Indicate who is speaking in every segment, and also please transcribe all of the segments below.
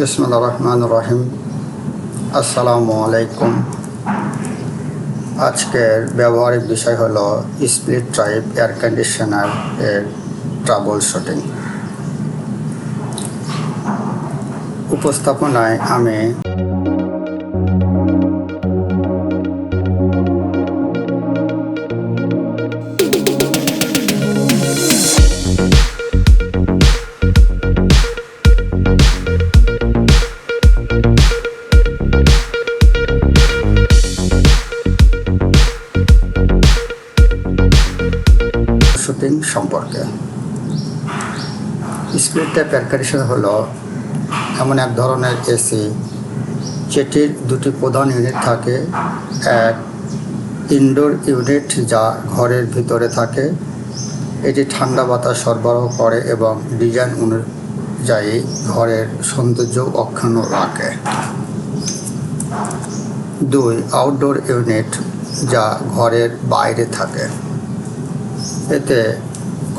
Speaker 1: বিসমুল্লা রহমান রহিম আসসালামু আলাইকুম আজকের ব্যবহারিক বিষয় হলো স্প্লিট টাইপ এয়ার কন্ডিশনার এর ট্রাবল শুটিং। উপস্থাপনায় আমি টাইপ এয়ার কন্ডিশনার হলো, এমন এক ধরনের এসি, যেটির দুটি প্রধান ইউনিট থাকে, এক ইনডোর ইউনিট যা ঘরের ভিতরে থাকে, এটি ঠান্ডা বাতাস সরবরাহ করে এবং ডিজাইন অনুযায়ী ঘরের সৌন্দর্য অক্ষুণ্ণ রাখে। দুই আউটডোর ইউনিট যা ঘরের বাইরে থাকে। এতে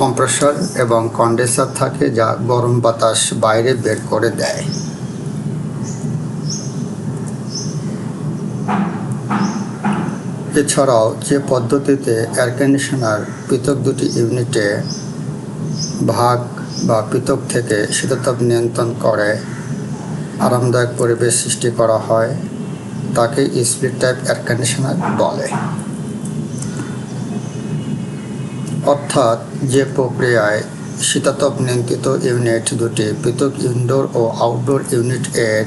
Speaker 1: কম্প্রেসর এবং কন্ডেন্সার থাকে যা গরম বাতাস বাইরে বের করে দেয়। এছাড়াও যে পদ্ধতিতে এয়ার কন্ডিশনার পৃথক দুটি ইউনিটে ভাগ বা পৃথক থেকে শীততাপ নিয়ন্ত্রণ করে, আরামদায়ক পরিবেশ সৃষ্টি করা হয়, তাকে স্প্লিট টাইপ এয়ার কন্ডিশনার বলে। অর্থাৎ যে প্রক্রিয়ায় শীতাতপ নিয়ন্ত্রিত ইউনিট দুটি, পৃথক ইনডোর ও আউটডোর ইউনিট এর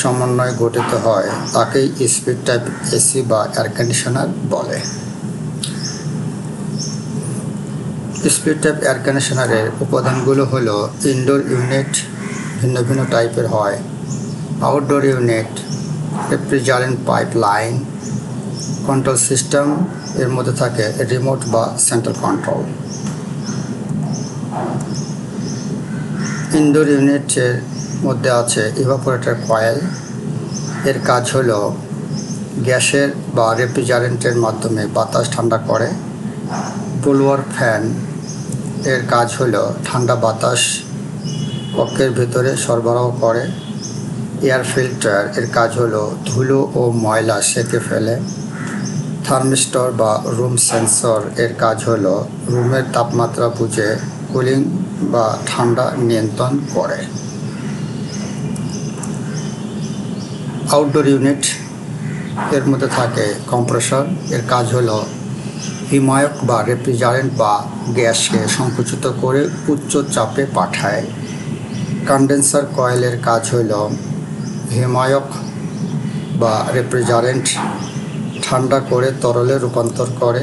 Speaker 1: সমন্বয় গঠিত হয় তাকেই স্পিড টাইপ এসি বা এয়ার কন্ডিশনার বলে। স্পিড টাইপ এয়ার কন্ডিশনারের উপাদানগুলো হলো ইনডোর ইউনিট, ভিন্ন ভিন্ন টাইপের হয়, outdoor unit refrigerant pipe line control system এর মধ্যে থাকে রিমোট বা সেন্ট্রাল কন্ট্রোল ইনডোর ইউনিটের মধ্যে আছে ইভাপোরেটর কয়েল এর কাজ হলো গ্যাসের বা রেফ্রিজারেন্টের মাধ্যমে বাতাস ঠান্ডা করে। ব্লোয়ার ফ্যান এর কাজ হলো ঠান্ডা বাতাস কক্ষের ভিতরে সরবরাহ করে। এয়ার ফিল্টার এর কাজ হলো ধুলো ও ময়লা সেঁকে ফেলে। থার্মিস্টর বা রুম সেন্সর এর কাজ হলো রুমের তাপমাত্রা বুঝে কুলিং বা ঠান্ডা নিয়ন্ত্রণ করে। আউটডোর ইউনিট এর মধ্যে থাকে কম্প্রেসর, এর কাজ হলো হিমায়ক বা রেফ্রিজারেন্ট বা গ্যাসকে সংকুচিত করে উচ্চ চাপে পাঠায়। কন্ডেন্সার কয়েলের কাজ হল হিমায়ক বা রেফ্রিজারেন্ট ঠান্ডা করে তরলে রূপান্তর করে।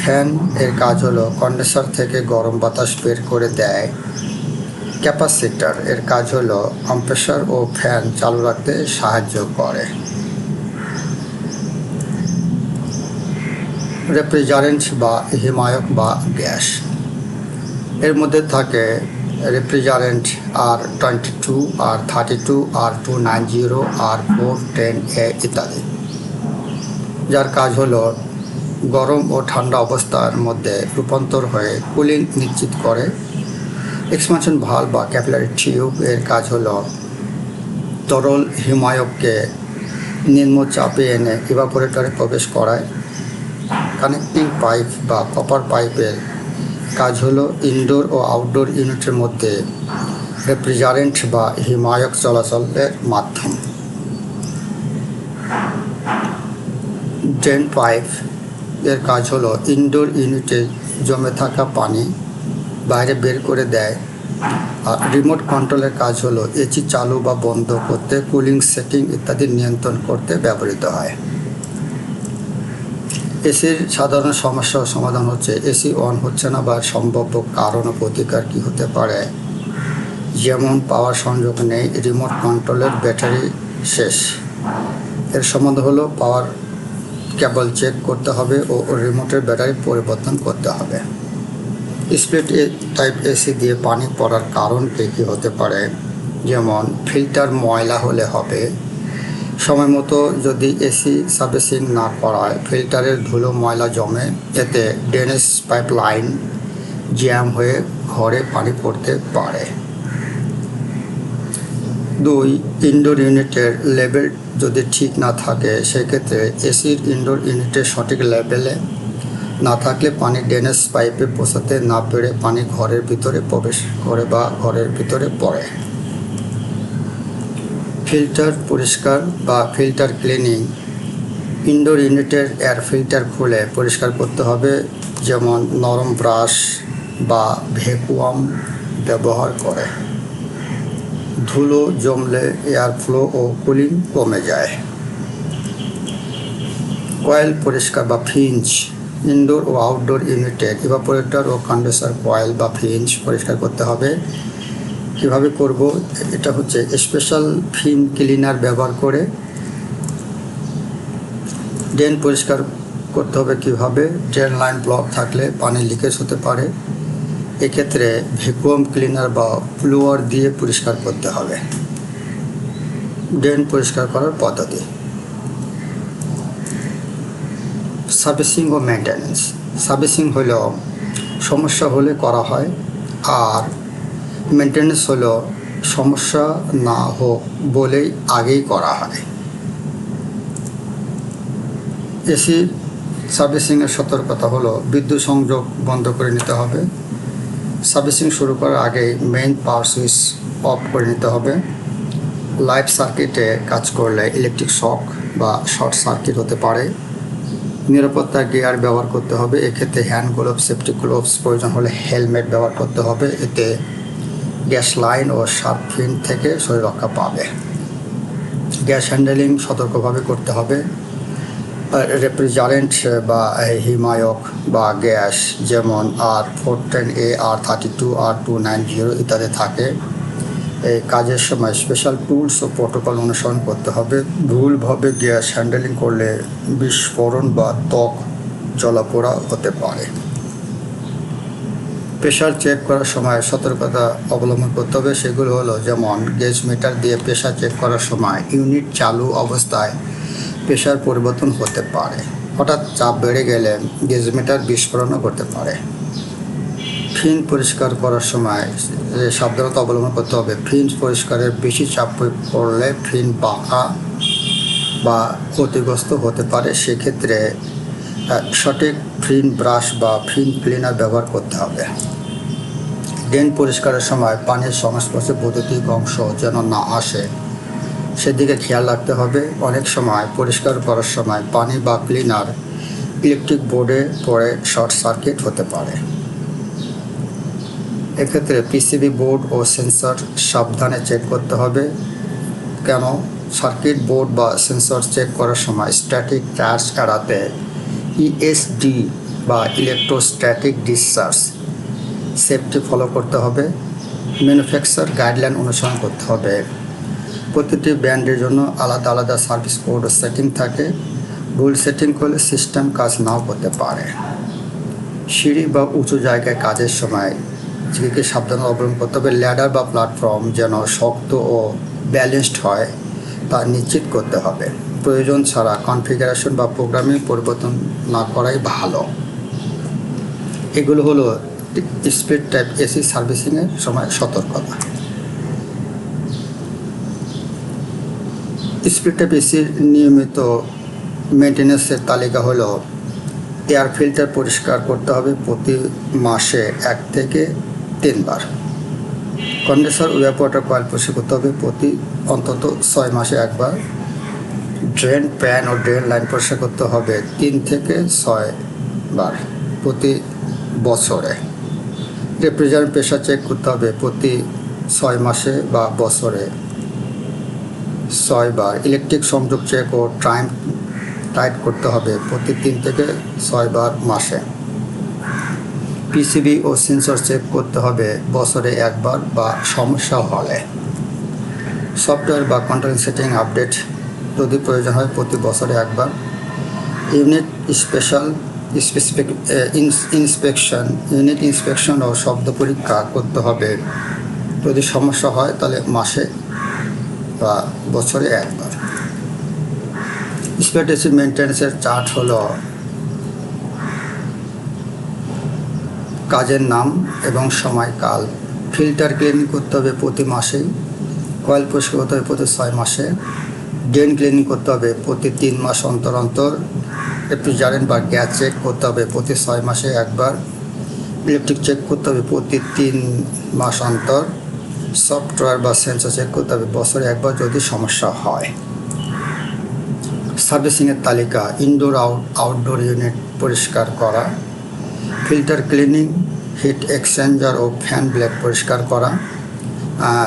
Speaker 1: ফ্যান এর কাজ হলো কন্ডেন্সার থেকে গরম বাতাস বের করে দেয়। ক্যাপাসিটার এর কাজ হলো কম্প্রেসর ও ফ্যান চালু রাখতে সাহায্য করে। রেফ্রিজারেন্ট বা হিমায়ক বা গ্যাস। এর মধ্যে থাকে refrigerant R twenty two R thirty two R two nine zero R four ten A ইত্যাদি। যার কাজ হলো গরম ও ঠান্ডা অবস্থার মধ্যে রূপান্তর হয়ে কুলিং নিশ্চিত করে। এক্সপানশন ভালো বা ক্যাপিলারি টিউব এর কাজ হলো তরল হিমায়ককে নিম্ন চাপে এনে ইভাপোরেটরে প্রবেশ করায়। কানেক্টিং পাইপ বা কপার পাইপের কাজ হলো ইনডোর ও আউটডোর ইউনিটের মধ্যে রেফ্রিজারেন্ট বা হিমায়ক চলাচলের মাধ্যম। ড্রেন পাইপ এর কাজ হলো ইনডোর ইউনিটে জমে থাকা পানি বাইরে বের করে দেয়। আর রিমোট কন্ট্রোলের কাজ হলো এসি চালু বা বন্ধ করতে কুলিং সেটিং ইত্যাদি নিয়ন্ত্রণ করতে ব্যবহৃত হয়। এসির সাধারণ সমস্যা সমাধান হচ্ছে এসি অন হচ্ছে না বা সম্ভাব্য কারণ ও প্রতিকার কী হতে পারে। যেমন পাওয়ার সংযোগ নেই রিমোট কন্ট্রোলের ব্যাটারি শেষ। এর সম্বন্ধ হলো পাওয়ার কেবল চেক করতে হবে ও রিমোটের ব্যাটারি পরিবর্তন করতে হবে। স্প্লিট টাইপ এসি দিয়ে পানি পড়ার কারণ কী হতে পারে? যেমন ফিল্টার ময়লা হলে হবে। সময় মতো যদি এসি সার্ভিসিং না করায় ফিল্টারের ধুলো ময়লা জমে, এতে ড্রেনেজ পাইপ লাইন জ্যাম হয়ে ঘরে পানি পড়তে পারে। দুই ইনডোর ইউনিটের লেভেল যদি ঠিক না থাকে, সেক্ষেত্রে এসির ইনডোর ইউনিটের সঠিক লেভেলে না থাকলে পানি ড্রেনেজ পাইপে পৌঁছাতে না পেরে পানি ঘরের ভিতরে প্রবেশ করে বা ঘরের ভিতরে পড়ে। ফিল্টার পরিষ্কার বা ফিল্টার ক্লিনিং। ইনডোর ইউনিটের এয়ার ফিল্টার খুলে পরিষ্কার করতে হবে, যেমন নরম ব্রাশ বা ভ্যাকুয়াম ব্যবহার করে। ধুলো জমলে এয়ার ফ্লো ও কুলিং কমে যায়। কয়েল পরিষ্কার বা ফিঞ্চ ইনডোর ও আউটডোর ইউনিটের ইভাপোরেটর ও কন্ডেন্সার কয়েল বা ফিঞ্চ পরিষ্কার করতে হবে। কীভাবে করব? এটা হচ্ছে স্পেশাল ফিন ক্লিনার ব্যবহার করে। ড্রেন পরিষ্কার করতে হবে কীভাবে? ড্রেন লাইন ব্লক থাকলে পানি লিকেজ হতে পারে। এক্ষেত্রে ভ্যাকুয়াম ক্লিনার বা ফ্লোয়ার দিয়ে পরিষ্কার করতে হবে। ড্রেন পরিষ্কার করার পদ্ধতি। সার্ভিসিং ও মেনটেন্যান্স সার্ভিসিং হলো সমস্যা হলে করা হয় আর মেনটেন্যান্স হলো সমস্যা না হোক বলেই আগেই করা হয়। এসির সার্ভিসিংয়ের সতর্কতা হলো বিদ্যুৎ সংযোগ বন্ধ করে নিতে হবে। সার্ভিসিং শুরু করার আগে মেইন পাওয়ার সুইচ অফ করে নিতে হবে। লাইট সার্কিটে কাজ করলে ইলেকট্রিক শক বা শর্ট সার্কিট হতে পারে। নিরাপত্তা গিয়ার ব্যবহার করতে হবে, এক্ষেত্রে হ্যান্ড গ্লোভস সেফটি গ্লোভস প্রয়োজন হলে হেলমেট ব্যবহার করতে হবে। এতে গ্যাস লাইন ও শার্প ফিন থেকে শরীর রক্ষা পাবে। গ্যাস হ্যান্ডেলিং সতর্কভাবে করতে হবে। রেফ্রিজারেন্ট বা হিমায়ক বা গ্যাস যেমন R four ten A R thirty two R two nine zero ইত্যাদি থাকে, এই কাজের সময় স্পেশাল টুলস ও প্রোটোকল অনুসরণ করতে হবে। ভুলভাবে গ্যাস হ্যান্ডেলিং করলে বিস্ফোরণ বা ত্বক জলাপোড়া হতে পারে। প্রেশার চেক করার সময় সতর্কতা অবলম্বন করতে হবে। সেগুলো হলো যেমন গ্যাস মিটার দিয়ে প্রেশার চেক করার সময় ইউনিট চালু অবস্থায় প্রেশার পরিবর্তন হতে পারে। হঠাৎ চাপ বেড়ে গেলে গেজ মিটার বিস্ফোরণও করতে পারে। ফিন পরিষ্কার করার সময় সাবধানতা অবলম্বন করতে হবে। ফিন পরিষ্কারের বেশি চাপ করলে ফিন বাঁকা বা ক্ষতিগ্রস্ত হতে পারে। সেক্ষেত্রে সঠিক ফিন ব্রাশ বা ফিন ক্লিনার ব্যবহার করতে হবে। ড্রেন পরিষ্কারের সময় পানির সংস্পর্শে বৈদ্যুতিক অংশ যেন না আসে। সেদিকে খেয়াল রাখতে হবে। অনেক সময়, পরিষ্কার করার সময় পানি বা ক্লিনার ইলেকট্রিক বোর্ডে পড়ে শর্ট সার্কিট হতে পারে। এক্ষেত্রে পিসিবি বোর্ড ও সেন্সর সাবধানে চেক করতে হবে। কেন? সার্কিট বোর্ড বা সেন্সর চেক করার সময় স্ট্যাটিক চার্জ এড়াতে ইএসডি বা ইলেকট্রোস্ট্যাটিক ডিসচার্জ সেফটি ফলো করতে হবে। ম্যানুফ্যাকচার গাইডলাইন অনুসরণ করতে হবে। প্রতিটি ব্র্যান্ডের জন্য আলাদা আলাদা সার্ভিস কোড সেটিং থাকে। ভুল সেটিং করলে সিস্টেম কাজ নাও করতে পারে। সিঁড়ি বা উঁচু জায়গায় কাজের সময় যেদিকে সাবধানতা অবলম্বন করতে হবে। ল্যাডার বা প্ল্যাটফর্ম যেন শক্ত ও ব্যালেন্সড হয়, তা নিশ্চিত করতে হবে। প্রয়োজন ছাড়া কনফিগারেশন বা প্রোগ্রামিং পরিবর্তন না করাই ভালো। এগুলো হলো স্পিড টাইপ এসি সার্ভিসিংয়ের সময় সতর্কতা। টাইপ এসির নিয়মিত মেনটেন্যান্সের তালিকা হলো এয়ার ফিল্টার পরিষ্কার করতে হবে প্রতি মাসে এক থেকে তিনবার। কন্ডেন্সার ওয়াটার কয়েল পরিষ্কার করতে হবে প্রতি অন্তত ছয় মাসে একবার। ড্রেন প্যান ও ড্রেন লাইন পরিষ্কার করতে হবে তিন থেকে ছয় বার প্রতি বছরে। রেফ্রিজারেন্ট প্রেশার চেক করতে হবে প্রতি ছয় মাসে বা বছরে। ছয়বার। ইলেকট্রিক সংযোগ চেক ও টাইম টাইট করতে হবে প্রতি তিন থেকে ছয়বার মাসে। পিসিবি ও সেন্সর চেক করতে হবে বছরে একবার বা সমস্যা হলে। সফটওয়্যার বা কন্ট্রোল সেটিং আপডেট যদি প্রয়োজন হয় প্রতি বছরে একবার। Unit special specific inspection unit inspection ও শব্দ পরীক্ষা করতে হবে। যদি সমস্যা হয় তাহলে মাসে বা বছরে একবার। স্পেট এসি মেনটেন্যান্সের চার্ট হলো কাজের নাম এবং সময়কাল ফিল্টার ক্লিনিং করতে হবে প্রতি মাসেই। কয়েল পরিষ্কার করতে হবে প্রতি ছয় মাসে। ড্রেন ক্লিনিং করতে হবে প্রতি তিন মাস অন্তর অন্তর। একটু রেফ্রিজারেন্ট বা গ্যাস চেক করতে হবে প্রতি ছয় মাসে একবার। ইলেকট্রিক চেক করতে হবে প্রতি তিন মাস অন্তর। সফটওয়্যার বা সেন্সর চেক করতে হবে। বছরে একবার যদি সমস্যা হয়। সার্ভিসিংয়ের তালিকা ইনডোর আউট আউটডোর ইউনিট পরিষ্কার করা ফিল্টার ক্লিনিং হিট এক্সচেঞ্জার ও ফ্যান ব্লেড পরিষ্কার করা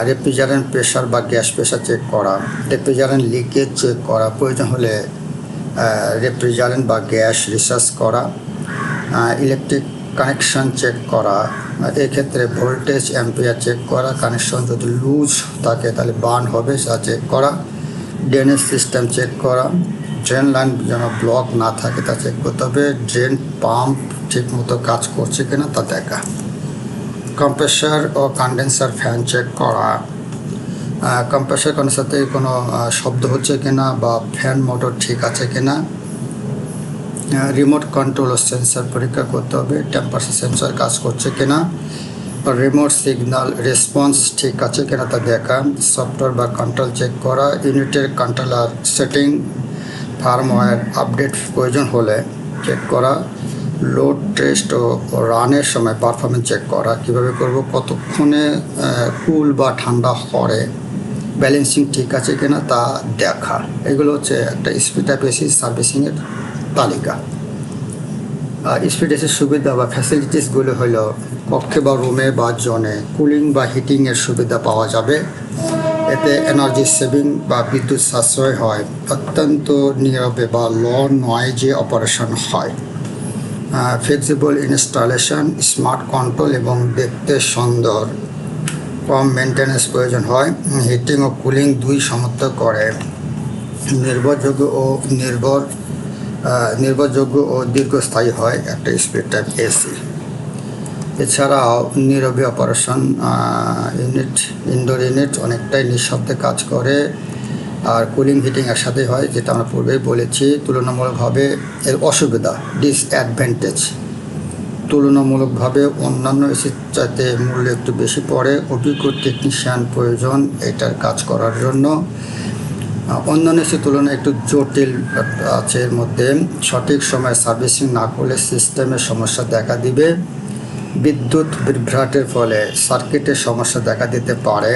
Speaker 1: রেফ্রিজারেন্ট প্রেশার বা গ্যাস প্রেশার চেক করা রেফ্রিজারেন্ট লিকেজ চেক করা, প্রয়োজন হলে রেফ্রিজারেন্ট বা গ্যাস রিসার্চ করা ইলেকট্রিক কানেকশন চেক করা এক্ষেত্রে ভোল্টেজ অ্যাম্পিয়ার চেক করা কানেকশন যদি লুজ থাকে তাহলে বার্ন হবে, সেটা চেক করা। ড্রেনেজ সিস্টেম চেক করা। ড্রেন লাইন যেন ব্লক না থাকে, তা চেক করতে হবে। ড্রেন পাম্প ঠিক মতো কাজ করছে কিনা, তা দেখা। কম্প্রেসার ও কন্ডেন্সার ফ্যান চেক করা। কম্প্রেসার কন্ডেন্সার থেকে কোনো শব্দ হচ্ছে কিনা বা ফ্যান মোটর ঠিক আছে কিনা রিমোট কন্ট্রোল সেন্সর পরীক্ষা করতে হবে টেম্পারেচার সেন্সর কাজ করছে কিনা রিমোট সিগন্যাল রেসপন্স ঠিক আছে কিনা তা দেখা সফটওয়্যার বা কন্ট্রোল চেক করা ইউনিটের কন্ট্রোলার সেটিং ফার্মওয়্যার আপডেট প্রয়োজন হলে চেক করা লোড টেস্ট ও রানের সময় পারফরমেন্স চেক করা, কীভাবে করব, কতক্ষণে কুল বা ঠান্ডা করে ব্যালেন্সিং ঠিক আছে কিনা তা দেখা, এগুলো হচ্ছে একটা স্পিড বেসিস সার্ভিসিংয়ের তালিকা। স্পিডেসের সুবিধা বা ফ্যাসিলিটিসগুলো হলো কক্ষে বা রুমে বা জনে কুলিং বা হিটিংয়ের সুবিধা পাওয়া যাবে। এতে এনার্জি সেভিং বা বিদ্যুৎ সাশ্রয় হয়। অত্যন্ত নীরবে বা ল নয়েজে অপারেশন হয়। ফ্লেক্সিবল ইনস্টলেশন স্মার্ট কন্ট্রোল এবং দেখতে সুন্দর। কম মেনটেন্যান্স প্রয়োজন হয়। হিটিং ও কুলিং দুই সমর্থ করে। নির্ভরযোগ্য ও নির্ভর নির্ভরযোগ্য ও দীর্ঘস্থায়ী হয় একটা স্পিড টাইপ এসি। এছাড়াও নীরবে অপারেশন ইউনিট, ইনডোর ইউনিট অনেকটাই নিঃশব্দে কাজ করে আর কুলিং, হিটিং একসাথে হয়, যেটা আমরা পূর্বেই বলেছি। তুলনামূলকভাবে এর অসুবিধা ডিসঅ্যাডভান্টেজ তুলনামূলকভাবে অন্যান্য এসির চাইতে মূল্য একটু বেশি পড়ে। অভিজ্ঞ টেকনিশিয়ান প্রয়োজন এটার কাজ করার জন্য। অন্যান্য তুলনায় একটু জটিল আছে এর মধ্যে। সঠিক সময়ে সার্ভিসিং না করলে সিস্টেমের সমস্যা দেখা দিবে। বিদ্যুৎ বিভ্রাটের ফলে সার্কিটের সমস্যা দেখা দিতে পারে।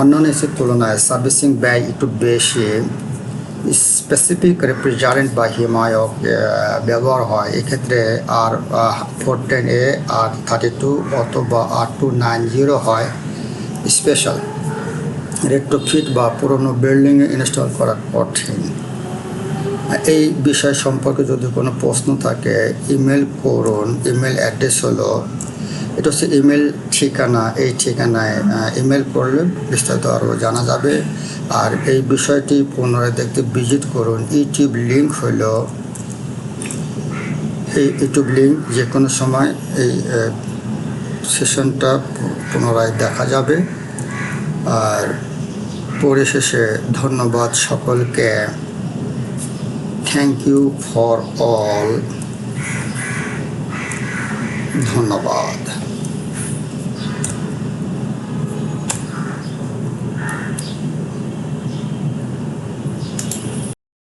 Speaker 1: অন্যান্য তুলনায় সার্ভিসিং ব্যয় একটু বেশি। স্পেসিফিক রেফ্রিজারেন্ট বা হিমায়ক ব্যবহার হয়। এক্ষেত্রে R four ten A R thirty two অথবা আর টু নাইন জিরো হয় স্পেশাল। রেট্রোফিট বা পুরনো বিল্ডিংয়ে ইনস্টল করা কঠিন। এই বিষয় সম্পর্কে যদি কোনো প্রশ্ন থাকে ইমেল করুন। ইমেল অ্যাড্রেস হলো, এটা হচ্ছে ইমেল ঠিকানা। এই ঠিকানায় ইমেল করলে বিস্তারিত আরও জানা যাবে। আর এই বিষয়টি পুনরায় দেখতে ভিজিট করুন। ইউটিউব লিঙ্ক হলো, এই ইউটিউব লিঙ্ক যে কোনো সময় এই সেশনটা পুনরায় দেখা যাবে। আর পরিশেষে ধন্যবাদ সকলকে। থ্যাংক ইউ ফর অল ধন্যবাদ।